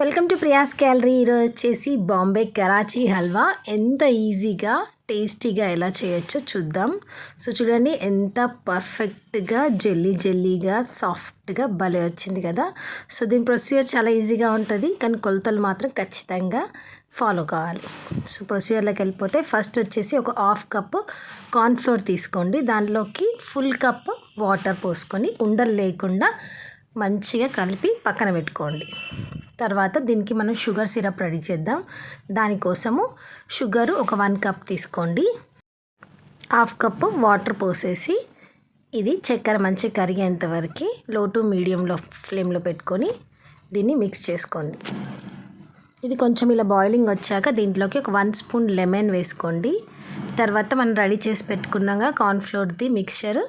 Welcome to Priya's calorie ఈరోజు వచ్చేసి బాంబే కరాచీ హల్వా. ఎంత ఈజీగా టేస్టీగా ఎలా చేయొచ్చో చూద్దాం. సో చూడండి ఎంత పర్ఫెక్ట్గా జెల్లీ జెల్లీగా సాఫ్ట్గా భలే వచ్చింది కదా. సో దీని ప్రొసీజర్ చాలా ఈజీగా ఉంటుంది కానీ కొలతలు మాత్రం ఖచ్చితంగా ఫాలో కావాలి. సో ప్రొసీజర్లోకి వెళ్ళిపోతే ఫస్ట్ వచ్చేసి ఒక హాఫ్ కప్ కార్న్ఫ్లోర్ తీసుకోండి. దానిలోకి ఫుల్ కప్ వాటర్ పోసుకొని ఉండలు లేకుండా మంచిగా కలిపి పక్కన పెట్టుకోండి. తర్వాత దీనికి మనం షుగర్ సిరప్ రెడీ చేద్దాం. దానికోసము షుగరు ఒక వన్ కప్ తీసుకోండి. హాఫ్ కప్పు వాటర్ పోసేసి ఇది చక్కెర మంచిగా కరిగేంత వరకు లో టు మీడియంలో ఫ్లేమ్లో పెట్టుకొని దీన్ని మిక్స్ చేసుకోండి. ఇది కొంచెం ఇలా బాయిలింగ్ వచ్చాక దీంట్లోకి ఒక వన్ స్పూన్ లెమన్ వేసుకోండి. తర్వాత మనం రెడీ చేసి పెట్టుకున్నాక కార్న్ఫ్లోర్ది మిక్చర్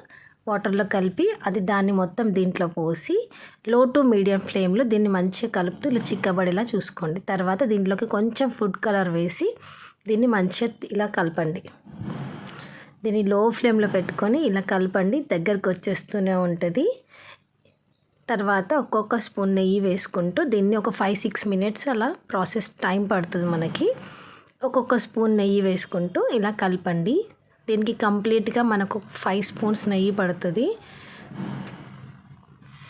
వాటర్లో కలిపి అది దాన్ని మొత్తం దీంట్లో పోసి లో టు మీడియం ఫ్లేమ్లో దీన్ని మంచిగా కలుపుతూ ఇలా చిక్కబడేలా చూసుకోండి. తర్వాత దీంట్లోకి కొంచెం ఫుడ్ కలర్ వేసి దీన్ని మంచిగా ఇలా కలపండి. దీన్ని లో ఫ్లేమ్లో పెట్టుకొని ఇలా కలపండి. దగ్గరకు వచ్చేస్తూనే ఉంటుంది. తర్వాత ఒక్కొక్క స్పూన్ నెయ్యి వేసుకుంటూ దీన్ని ఒక ఫైవ్ సిక్స్ మినిట్స్ అలా ప్రాసెస్ టైం పడుతుంది మనకి. ఒక్కొక్క స్పూన్ నెయ్యి వేసుకుంటూ ఇలా కలపండి. దీనికి కంప్లీట్గా మనకు ఫైవ్ స్పూన్స్ నెయ్యి పడుతుంది.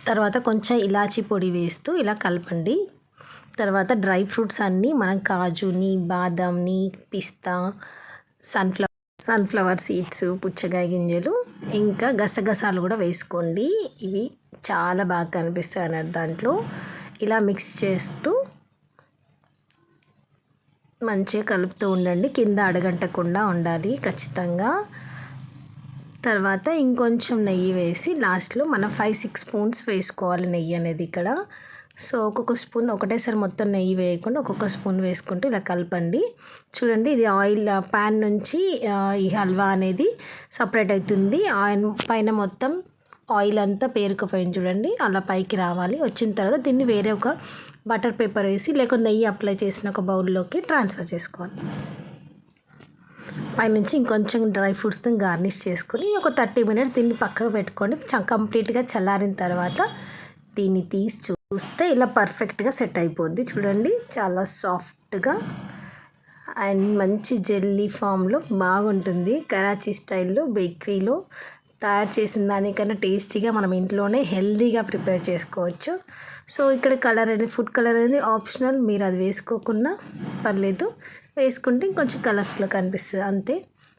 తర్వాత కొంచెం ఇలాచీ పొడి వేస్తూ ఇలా కలపండి. తర్వాత డ్రై ఫ్రూట్స్ అన్నీ మనం కాజుని బాదంని పిస్తా సన్ఫ్లవర్ సన్ఫ్లవర్ సీడ్స్ పుచ్చకాయ గింజలు ఇంకా గసగసాలు కూడా వేసుకోండి. ఇవి చాలా బాగా కనిపిస్తాయి అన్నట్టు దాంట్లో. ఇలా మిక్స్ చేస్తూ మంచిగా కలుపుతూ ఉండండి. కింద అడగంటకుండా ఉండాలి ఖచ్చితంగా. తర్వాత ఇంకొంచెం నెయ్యి వేసి లాస్ట్లో మనం ఫైవ్ సిక్స్ స్పూన్స్ వేసుకోవాలి నెయ్యి అనేది ఇక్కడ. సో ఒక్కొక్క స్పూన్ ఒకటేసారి మొత్తం నెయ్యి వేయకుండా ఒక్కొక్క స్పూన్ వేసుకుంటూ ఇలా కలపండి. చూడండి ఇది ఆయిల్ ప్యాన్ నుంచి ఈ హల్వా అనేది సపరేట్ అవుతుంది. ఆయిల్ పైన మొత్తం ఆయిల్ అంతా పేరుకుపోయింది చూడండి. అలా పైకి రావాలి. వచ్చిన తర్వాత దీన్ని వేరే ఒక బటర్ పేపర్ వేసి లేకుంటే నెయ్యి అప్లై చేసిన ఒక బౌల్లోకి ట్రాన్స్ఫర్ చేసుకోవాలి. పైనుంచి ఇంకొంచెం డ్రై ఫ్రూట్స్తో గార్నిష్ చేసుకొని ఒక థర్టీ మినిట్స్ దీన్ని పక్కకు పెట్టుకోండి కంప్లీట్గా చల్లారిన తర్వాత దీన్ని తీసి చూస్తే ఇలా పర్ఫెక్ట్గా సెట్ అయిపోద్ది చూడండి. చాలా సాఫ్ట్గా అండ్ మంచి జెల్లీ ఫామ్లో బాగుంటుంది. కరాచీ స్టైల్లో బేకరీలో తయారు చేసిన దానికన్నా టేస్టీగా మనం ఇంట్లోనే హెల్తీగా ప్రిపేర్ చేసుకోవచ్చు. సో ఇక్కడ కలర్ అనేది ఫుడ్ కలర్ అనేది ఆప్షనల్. మీరు అది వేసుకోకుండా పర్లేదు. వేసుకుంటే ఇంకొంచెం కలర్ఫుల్గా కనిపిస్తుంది అంతే.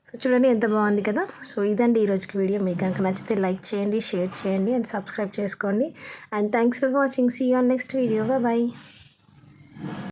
సో చూడండి ఎంత బాగుంది కదా. సో ఇదండి ఈరోజుకి వీడియో. మీకు కనుక నచ్చితే లైక్ చేయండి షేర్ చేయండి అండ్ సబ్స్క్రైబ్ చేసుకోండి. And thanks for watching. See on next video bye